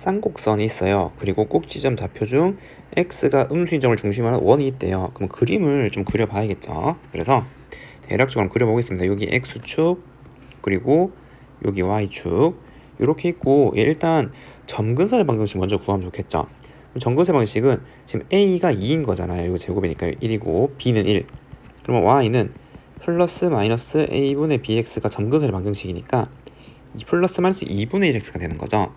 쌍곡선이 있어요. 그리고 꼭지점 좌표 중 x가 음수인점을 중심으로 원이 있대요. 그럼 그림을 좀 그려봐야겠죠. 그래서 대략적으로 그려보겠습니다. 여기 x축 그리고 여기 y축 이렇게 있고 얘 일단 점근선의 방정식 먼저 구하면 좋겠죠. 그럼 점근선의 방식은 지금 a가 2인 거잖아요. 이거 제곱이니까 1이고 b는 1. 그러면 y는 플러스 마이너스 a분의 bx가 점근선의 방정식이니까 이 플러스 마이너스 2분의 1x가 되는 거죠.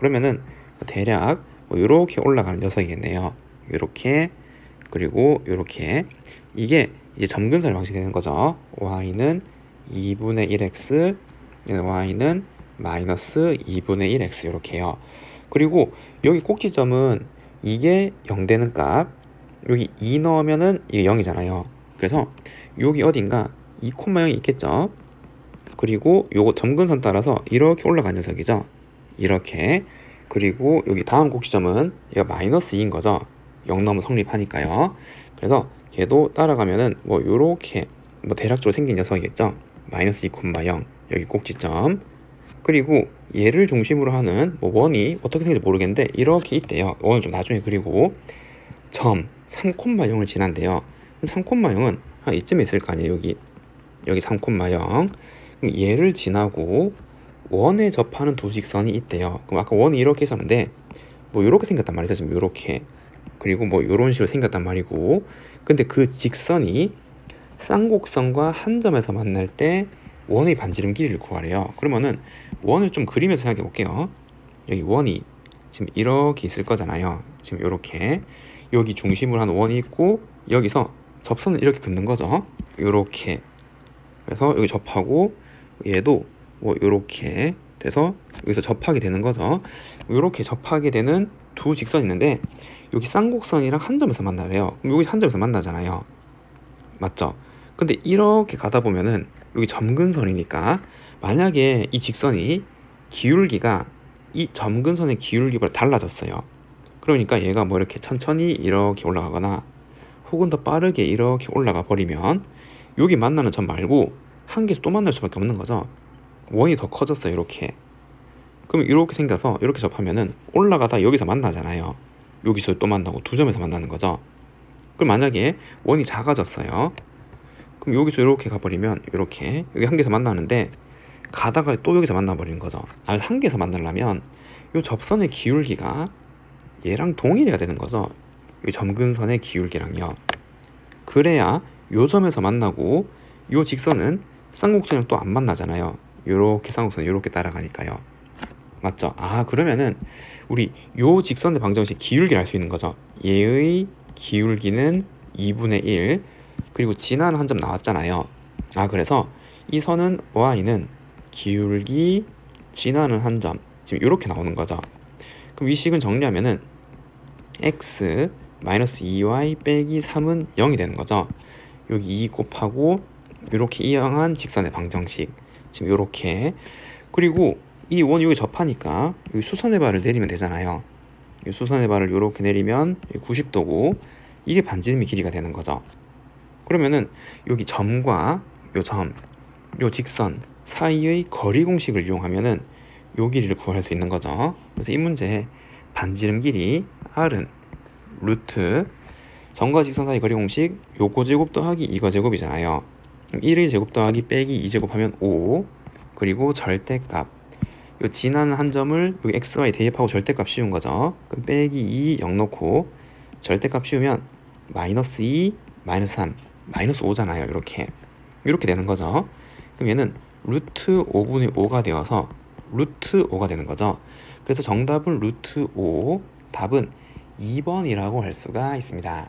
그러면은 대략 뭐 이렇게 올라가는 녀석이겠네요. 이렇게 그리고 이렇게 이게 이제 점근선의 방식이 되는 거죠. y는 2분의 1x, y는 마이너스 2분의 1x 이렇게요. 그리고 여기 꼭지점은 이게 0 되는 값, 여기 2 넣으면은 이게 0이잖아요. 그래서 여기 어딘가 2,0이 있겠죠. 그리고 요거 점근선 따라서 이렇게 올라간 녀석이죠. 이렇게 그리고 여기 다음 곡지점은 얘가 마이너스 2인 거죠. 0 넘으면 성립하니까요. 그래서 걔도 따라가면은 뭐 요렇게 뭐 대략적으로 생긴 녀석이겠죠. 마이너스 2,0 여기 꼭지점 그리고 얘를 중심으로 하는 뭐 원이 어떻게 생길지 모르겠는데 이렇게 있대요. 원은 좀 나중에 그리고 점 3,0을 지난대요. 그럼 3,0은 한 이쯤에 있을 거 아니에요. 여기 여기 3,0 그럼 얘를 지나고 원에 접하는 두 직선이 있대요. 그럼 아까 원이 이렇게 있었는데 뭐 이렇게 생겼단 말이죠. 지금 이렇게 그리고 뭐 이런 식으로 생겼단 말이고 근데 그 직선이 쌍곡선과 한 점에서 만날 때 원의 반지름 길이를 구하래요. 그러면은 원을 좀 그리면서 생각해 볼게요. 여기 원이 지금 이렇게 있을 거잖아요. 지금 이렇게 여기 중심으로 한 원이 있고 여기서 접선을 이렇게 긋는 거죠. 이렇게 그래서 여기 접하고 얘도 뭐 이렇게 돼서 여기서 접하게 되는 거죠. 이렇게 접하게 되는 두 직선이 있는데 여기 쌍곡선이랑 한 점에서 만나래요. 그럼 여기 한 점에서 만나잖아요. 맞죠? 근데 이렇게 가다 보면은 여기 점근선이니까 만약에 이 직선이 기울기가 이 점근선의 기울기보다 달라졌어요. 그러니까 얘가 뭐 이렇게 천천히 이렇게 올라가거나 혹은 더 빠르게 이렇게 올라가 버리면 여기 만나는 점 말고 한 개에서 또 만날 수밖에 없는 거죠. 원이 더 커졌어요. 이렇게. 그럼 이렇게 생겨서 이렇게 접하면은 올라가다 여기서 만나잖아요. 여기서 또 만나고 두 점에서 만나는 거죠. 그럼 만약에 원이 작아졌어요. 그럼 여기서 이렇게 가버리면 이렇게 여기 한 개에서 만나는데 가다가 또 여기서 만나버리는 거죠. 아, 한 개에서 만나려면 이 접선의 기울기가 얘랑 동일해야 되는 거죠. 이 점근선의 기울기랑요. 그래야 요 점에서 만나고 요 직선은 쌍곡선이랑 또 안 만나잖아요. 요렇게 쌍곡선 요렇게 따라가니까요. 맞죠? 아 그러면은 우리 요 직선의 방정식 기울기를 알 수 있는 거죠. 얘의 기울기는 2분의 1 그리고 지나는 한점 나왔잖아요. 아 그래서 이 선은 y는 기울기 지나는 한 점 지금 이렇게 나오는 거죠. 그럼 이 식은 정리하면은 x 마이너스 2y 빼기 3은 0이 되는 거죠. 여기 2 곱하고 이렇게 이항한 직선의 방정식 지금 이렇게 그리고 이 원 여기 접하니까 여기 수선의 발을 내리면 되잖아요. 이 수선의 발을 이렇게 내리면 90도고 이게 반지름의 길이가 되는 거죠. 그러면은 여기 점과 요 점, 요 직선 사이의 거리 공식을 이용하면은 요 길이를 구할 수 있는 거죠. 그래서 이 문제 반지름 길이 r은 루트 점과 직선 사이 거리 공식 요거 제곱 더하기 이거 제곱이잖아요. 1의 제곱 더하기 빼기 2제곱 하면 5 그리고 절대값 요 지나는 한 점을 여기 x, y 대입하고 절대값 씌운 거죠. 그럼 빼기 2, 0 넣고 절대값 씌우면 마이너스 2, 마이너스 3, 마이너스 5잖아요. 이렇게 이렇게 되는 거죠. 그럼 얘는 루트 5분의 5가 되어서 루트 5가 되는 거죠. 그래서 정답은 루트 5, 답은 2번이라고 할 수가 있습니다.